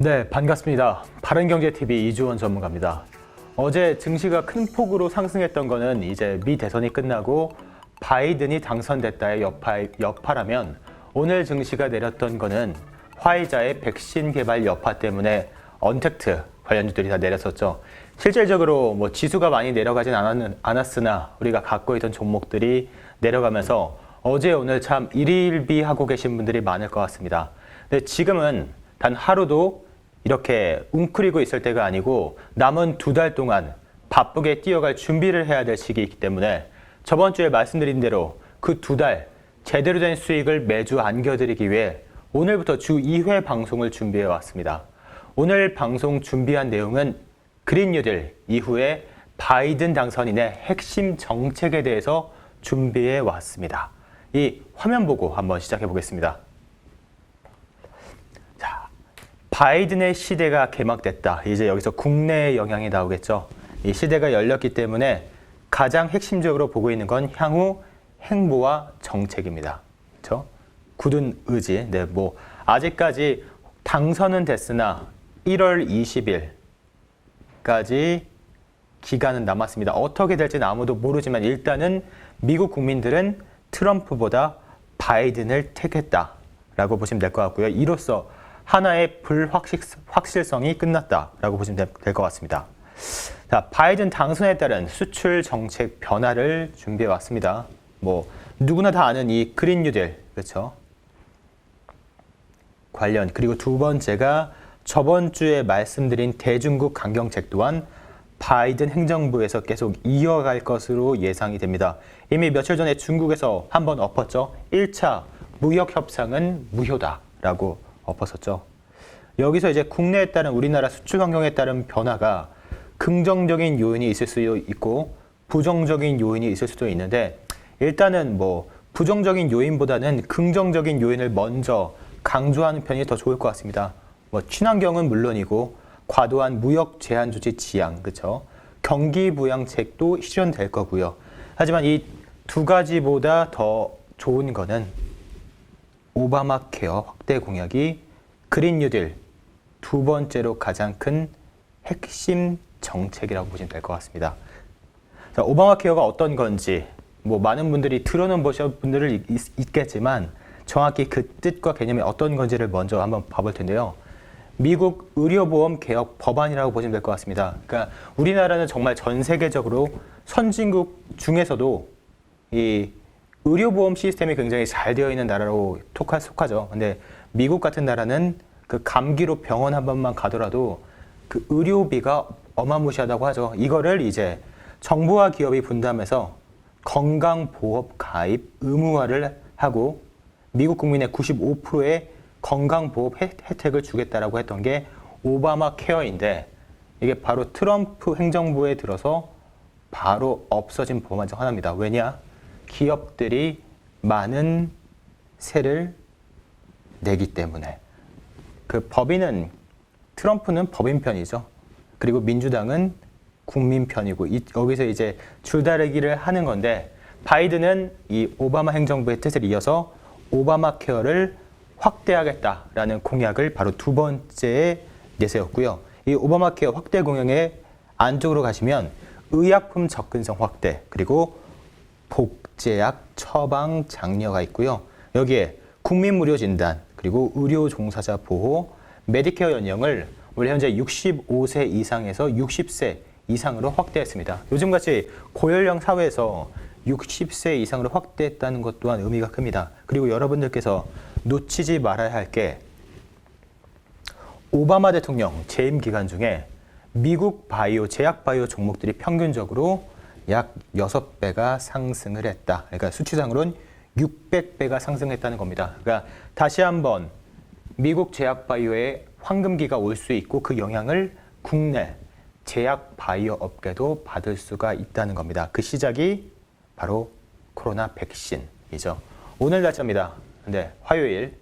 네, 반갑습니다. 바른경제TV 이주원 전문가입니다. 어제 증시가 큰 폭으로 상승했던 거는 이제 미 대선이 끝나고 바이든이 당선됐다의 여파, 여파라면 오늘 증시가 내렸던 거는 화이자의 백신 개발 여파 때문에 언택트 관련주들이 다 내렸었죠. 실질적으로 뭐 지수가 많이 내려가진 않았, 않았으나 우리가 갖고 있던 종목들이 내려가면서 어제 오늘 참 일일비하고 계신 분들이 많을 것 같습니다. 근데 지금은 단 하루도 이렇게 웅크리고 있을 때가 아니고 남은 두 달 동안 바쁘게 뛰어갈 준비를 해야 될 시기이기 때문에 저번 주에 말씀드린 대로 그 두 달 제대로 된 수익을 매주 안겨드리기 위해 오늘부터 주 2회 방송을 준비해 왔습니다. 오늘 방송 준비한 내용은 그린 뉴딜 이후에 바이든 당선인의 핵심 정책에 대해서 준비해 왔습니다. 이 화면 보고 한번 시작해 보겠습니다. 자, 바이든의 시대가 개막됐다. 이제 여기서 국내의 영향이 나오겠죠. 이 시대가 열렸기 때문에 가장 핵심적으로 보고 있는 건 향후 행보와 정책입니다. 그렇죠? 굳은 의지. 네, 뭐 아직까지 당선은 됐으나 1월 20일까지 기간은 남았습니다. 어떻게 될지는 아무도 모르지만 일단은 미국 국민들은 트럼프보다 바이든을 택했다라고 보시면 될 것 같고요. 이로써 하나의 불확실성이 끝났다라고 보시면 될 것 같습니다. 자, 바이든 당선에 따른 수출 정책 변화를 준비해 왔습니다. 뭐 누구나 다 아는 이 그린 뉴딜 그렇죠? 관련 그리고 두 번째가 저번 주에 말씀드린 대중국 강경책 또한 바이든 행정부에서 계속 이어갈 것으로 예상이 됩니다. 이미 며칠 전에 중국에서 한번 엎었죠. 1차 무역 협상은 무효다라고 엎었었죠. 여기서 이제 국내에 따른 우리나라 수출 환경에 따른 변화가 긍정적인 요인이 있을 수 있고 부정적인 요인이 있을 수도 있는데 일단은 뭐 부정적인 요인보다는 긍정적인 요인을 먼저 강조하는 편이 더 좋을 것 같습니다. 뭐 친환경은 물론이고 과도한 무역 제한 조치 지양, 그렇죠? 경기 부양책도 실현될 거고요. 하지만 이 두 가지보다 더 좋은 거는 오바마 케어 확대 공약이 그린 뉴딜 두 번째로 가장 큰 핵심 정책이라고 보시면 될 것 같습니다. 자, 오바마 케어가 어떤 건지 뭐 많은 분들이 들어는 보신 분들은 있겠지만 정확히 그 뜻과 개념이 어떤 건지를 먼저 한번 봐볼 텐데요. 미국 의료보험 개혁 법안이라고 보시면 될 것 같습니다. 그러니까 우리나라는 정말 전 세계적으로 선진국 중에서도 이 의료보험 시스템이 굉장히 잘 되어 있는 나라로 속하죠. 근데 미국 같은 나라는 그 감기로 병원 한 번만 가더라도 그 의료비가 어마무시하다고 하죠. 이거를 이제 정부와 기업이 분담해서 건강보험 가입 의무화를 하고 미국 국민의 95%의 건강보험 혜택을 주겠다라고 했던 게 오바마 케어인데 이게 바로 트럼프 행정부에 들어서 바로 없어진 법안 중 하나입니다. 왜냐? 기업들이 많은 세를 내기 때문에 그 법인은 트럼프는 법인 편이죠. 그리고 민주당은 국민 편이고 이, 여기서 이제 줄다리기를 하는 건데 바이든은 이 오바마 행정부의 뜻을 이어서 오바마 케어를 확대하겠다라는 공약을 바로 두 번째에 내세웠고요. 이 오바마 케어 확대 공약의 안쪽으로 가시면 의약품 접근성 확대 그리고 복 제약 처방 장려가 있고요. 여기에 국민 무료 진단 그리고 의료 종사자 보호 메디케어 연령을 원래 현재 65세 이상에서 60세 이상으로 확대했습니다. 요즘같이 고연령 사회에서 60세 이상으로 확대했다는 것 또한 의미가 큽니다. 그리고 여러분들께서 놓치지 말아야 할 게 오바마 대통령 재임 기간 중에 미국 바이오, 제약 바이오 종목들이 평균적으로 약 6배가 상승을 했다. 그러니까 수치상으로는 600배가 상승했다는 겁니다. 그러니까 다시 한번 미국 제약 바이오의 황금기가 올 수 있고 그 영향을 국내 제약 바이오 업계도 받을 수가 있다는 겁니다. 그 시작이 바로 코로나 백신이죠. 오늘 날짜입니다. 근데 화요일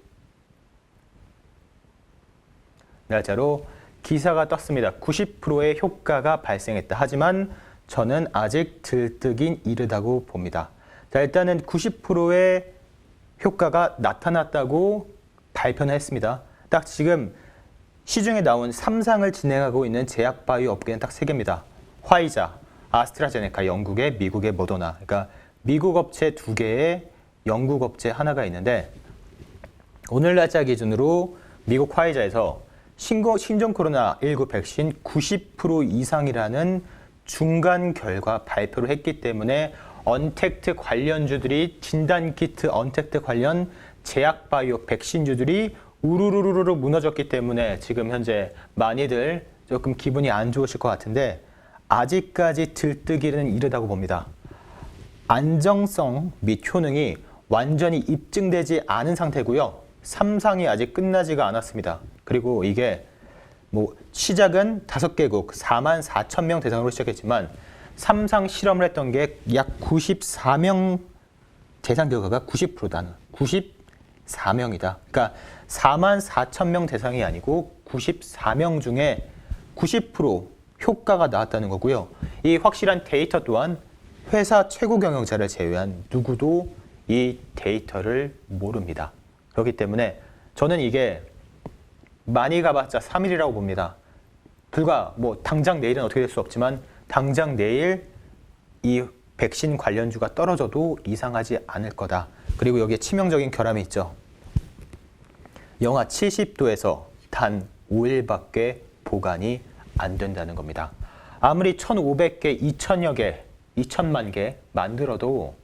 날짜로 기사가 떴습니다. 90%의 효과가 발생했다. 하지만 저는 아직 들뜨긴 이르다고 봅니다. 자, 일단은 90%의 효과가 나타났다고 발표는 했습니다. 딱 지금 시중에 나온 3상을 진행하고 있는 제약 바이오 업계는 딱 세 개입니다. 화이자, 아스트라제네카, 영국의 미국의 모더나. 그러니까 미국 업체 두 개에 영국 업체 하나가 있는데 오늘 날짜 기준으로 미국 화이자에서 신종 코로나19 백신 90% 이상이라는 중간 결과 발표를 했기 때문에 언택트 관련주들이 진단키트 언택트 관련 제약바이오 백신주들이 우르르르르 무너졌기 때문에 지금 현재 많이들 조금 기분이 안 좋으실 것 같은데 아직까지 들뜨기는 이르다고 봅니다. 안정성 및 효능이 완전히 입증되지 않은 상태고요. 삼상이 아직 끝나지가 않았습니다. 그리고 이게 뭐 시작은 다섯 개국 4만 4천 명 대상으로 시작했지만 삼상 실험을 했던 게 약 94명 대상 결과가 90%다는 94명이다. 그러니까 4만 4천 명 대상이 아니고 94명 중에 90% 효과가 나왔다는 거고요. 이 확실한 데이터 또한 회사 최고 경영자를 제외한 누구도 이 데이터를 모릅니다. 그렇기 때문에 저는 이게 많이 가봤자 3일이라고 봅니다. 불과 뭐 당장 내일은 어떻게 될 수 없지만 당장 내일 이 백신 관련주가 떨어져도 이상하지 않을 거다. 그리고 여기에 치명적인 결함이 있죠. 영하 70도에서 단 5일밖에 보관이 안 된다는 겁니다. 아무리 1,500개, 2,000여 개, 2천만 개 만들어도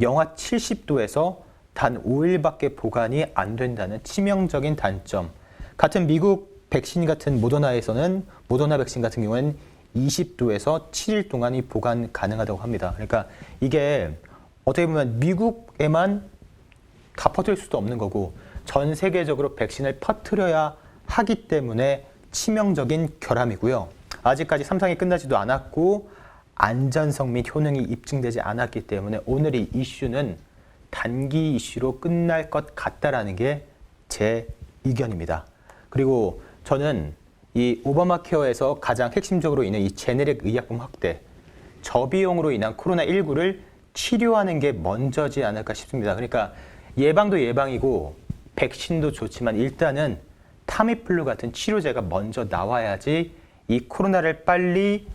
영하 70도에서 단 5일밖에 보관이 안 된다는 치명적인 단점. 같은 미국 백신 같은 모더나에서는 모더나 백신 같은 경우는 20도에서 7일 동안이 보관 가능하다고 합니다. 그러니까 이게 어떻게 보면 미국에만 다 퍼뜨릴 수도 없는 거고 전 세계적으로 백신을 퍼뜨려야 하기 때문에 치명적인 결함이고요. 아직까지 삼상이 끝나지도 않았고 안전성 및 효능이 입증되지 않았기 때문에 오늘 이 이슈는 단기 이슈로 끝날 것 같다라는 게 제 의견입니다. 그리고 저는 이 오바마 케어에서 가장 핵심적으로 있는 이 제네릭 의약품 확대, 저비용으로 인한 코로나19를 치료하는 게 먼저지 않을까 싶습니다. 그러니까 예방도 예방이고 백신도 좋지만 일단은 타미플루 같은 치료제가 먼저 나와야지 이 코로나를 빨리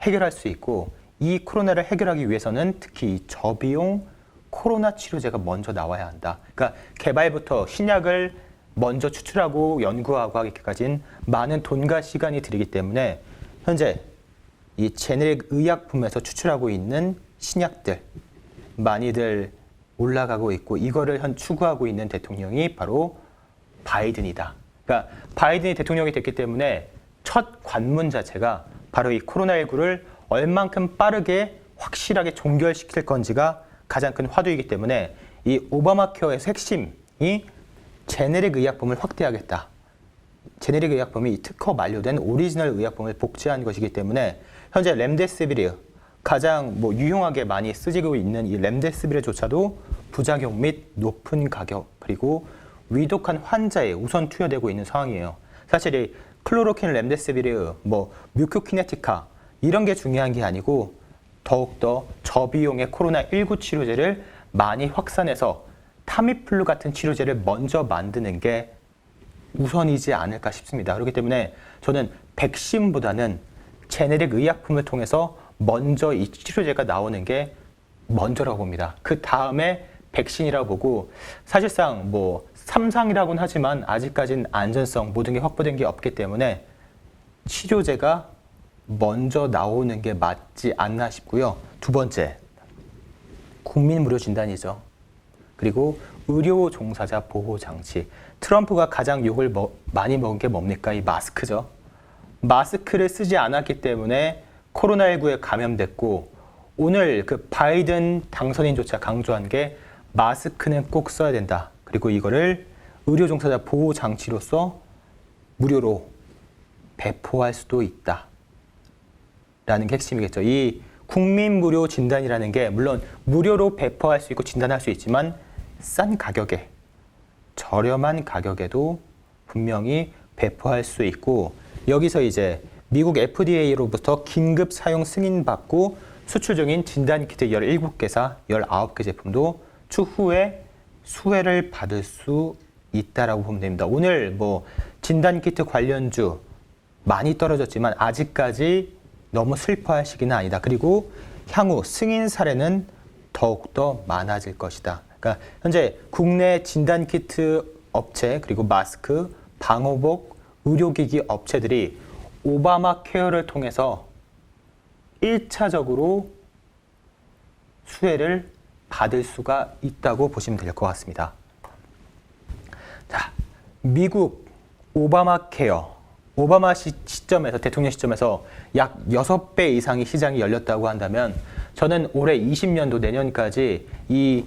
해결할 수 있고 이 코로나를 해결하기 위해서는 특히 이 저비용 코로나 치료제가 먼저 나와야 한다. 그러니까 개발부터 신약을 먼저 추출하고 연구하고 하기까지는 많은 돈과 시간이 들이기 때문에 현재 이 제네릭 의약품에서 추출하고 있는 신약들 많이들 올라가고 있고 이거를 현 추구하고 있는 대통령이 바로 바이든이다. 그러니까 바이든이 대통령이 됐기 때문에 첫 관문 자체가 바로 이 코로나19를 얼만큼 빠르게 확실하게 종결시킬 건지가 가장 큰 화두이기 때문에 이 오바마 케어에서 핵심이 제네릭 의약품을 확대하겠다. 제네릭 의약품이 특허 만료된 오리지널 의약품을 복제한 것이기 때문에 현재 렘데시비르 가장 뭐 유용하게 많이 쓰지고 있는 이 렘데시비르조차도 부작용 및 높은 가격 그리고 위독한 환자에 우선 투여되고 있는 상황이에요. 사실 이 클로로킨 렘데시비르 뭐 뮤코키네티카 이런 게 중요한 게 아니고 더욱더 저비용의 코로나 19 치료제를 많이 확산해서 타미플루 같은 치료제를 먼저 만드는 게 우선이지 않을까 싶습니다. 그렇기 때문에 저는 백신보다는 제네릭 의약품을 통해서 먼저 이 치료제가 나오는 게 먼저라고 봅니다. 그 다음에 백신이라고 보고 사실상 뭐 삼상이라고는 하지만 아직까지는 안전성 모든 게 확보된 게 없기 때문에 치료제가 먼저 나오는 게 맞지 않나 싶고요. 두 번째, 국민 무료 진단이죠. 그리고 의료 종사자 보호 장치. 트럼프가 가장 욕을 뭐, 많이 먹은 게 뭡니까? 이 마스크죠. 마스크를 쓰지 않았기 때문에 코로나19에 감염됐고 오늘 그 바이든 당선인조차 강조한 게 마스크는 꼭 써야 된다. 그리고 이거를 의료 종사자 보호 장치로서 무료로 배포할 수도 있다. 라는 게 핵심이겠죠. 이 국민 무료 진단이라는 게 물론 무료로 배포할 수 있고 진단할 수 있지만 싼 가격에 저렴한 가격에도 분명히 배포할 수 있고 여기서 이제 미국 FDA로부터 긴급 사용 승인 받고 수출 중인 진단 키트 17개사 19개 제품도 추후에 수혜를 받을 수 있다라고 보면 됩니다. 오늘 뭐 진단키트 관련주 많이 떨어졌지만 아직까지 너무 슬퍼할 시기는 아니다. 그리고 향후 승인 사례는 더욱더 많아질 것이다. 그러니까 현재 국내 진단 키트 업체 그리고 마스크, 방호복, 의료기기 업체들이 오바마 케어를 통해서 1차적으로 수혜를 받을 수가 있다고 보시면 될 것 같습니다. 자, 미국 오바마 케어, 오바마 시, 시점에서, 대통령 시점에서 약 6배 이상의 시장이 열렸다고 한다면 저는 올해 20년도 내년까지 이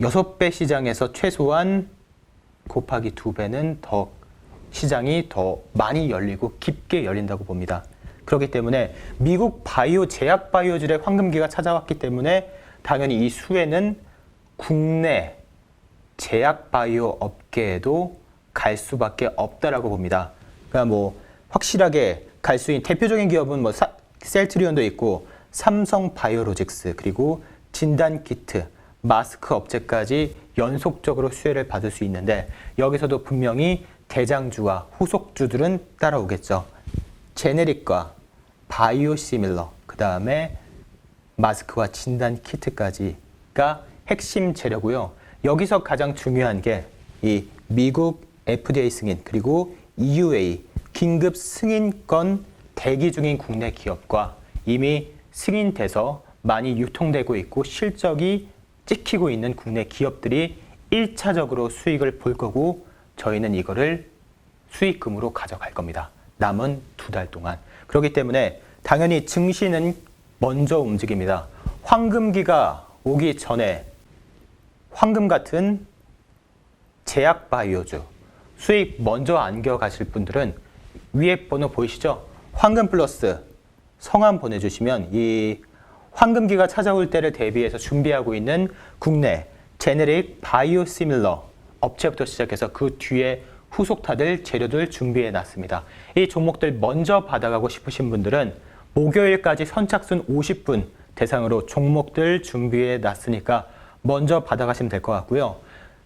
6배 시장에서 최소한 곱하기 2배는 더 시장이 더 많이 열리고 깊게 열린다고 봅니다. 그렇기 때문에 미국 바이오 제약 바이오질의 황금기가 찾아왔기 때문에 당연히 이 수혜는 국내 제약 바이오 업계에도 갈 수밖에 없다라고 봅니다. 그러니까 뭐 확실하게 갈 수 있는 대표적인 기업은 뭐 사- 셀트리온도 있고 삼성 바이오로직스 그리고 진단 키트, 마스크 업체까지 연속적으로 수혜를 받을 수 있는데 여기서도 분명히 대장주와 후속주들은 따라오겠죠. 제네릭과 바이오 시밀러, 그 다음에 마스크와 진단 키트까지가 핵심 재료고요. 여기서 가장 중요한 게 이 미국 FDA 승인 그리고 EUA 긴급 승인권 대기 중인 국내 기업과 이미 승인돼서 많이 유통되고 있고 실적이 찍히고 있는 국내 기업들이 1차적으로 수익을 볼 거고 저희는 이거를 수익금으로 가져갈 겁니다. 남은 두 달 동안. 그렇기 때문에 당연히 증시는 먼저 움직입니다. 황금기가 오기 전에 황금 같은 제약 바이오주 수익 먼저 안겨 가실 분들은 위에 번호 보이시죠? 황금 플러스 성함 보내주시면 이 황금기가 찾아올 때를 대비해서 준비하고 있는 국내 제네릭 바이오 시밀러 업체부터 시작해서 그 뒤에 후속타들 재료들 준비해 놨습니다. 이 종목들 먼저 받아가고 싶으신 분들은 목요일까지 선착순 50분 대상으로 종목들 준비해 놨으니까 먼저 받아가시면 될 것 같고요.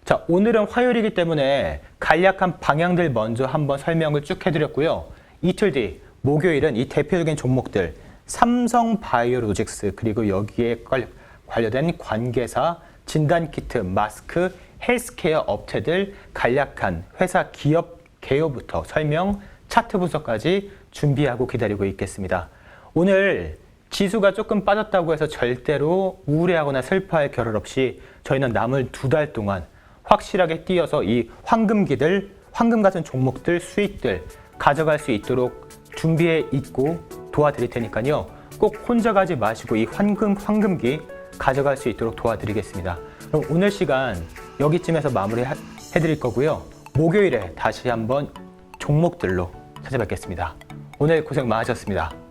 자, 오늘은 화요일이기 때문에 간략한 방향들 먼저 한번 설명을 쭉 해드렸고요. 이틀 뒤 목요일은 이 대표적인 종목들 삼성 바이오로직스 그리고 여기에 관- 관련된 관계사 진단 키트, 마스크, 헬스케어 업체들 간략한 회사 기업 개요부터 설명, 차트 분석까지 준비하고 기다리고 있겠습니다. 오늘 지수가 조금 빠졌다고 해서 절대로 우울해하거나 슬퍼할 겨를 없이 저희는 남을 두 달 동안 확실하게 뛰어서 이 황금기들, 황금 같은 종목들, 수익들 가져갈 수 있도록 준비해 있고 도와드릴 테니까요. 꼭 혼자 가지 마시고 이 황금, 황금기 가져갈 수 있도록 도와드리겠습니다. 그럼 오늘 시간 여기쯤에서 마무리 해드릴 거고요. 목요일에 다시 한번 종목들로 찾아뵙겠습니다. 오늘 고생 많으셨습니다.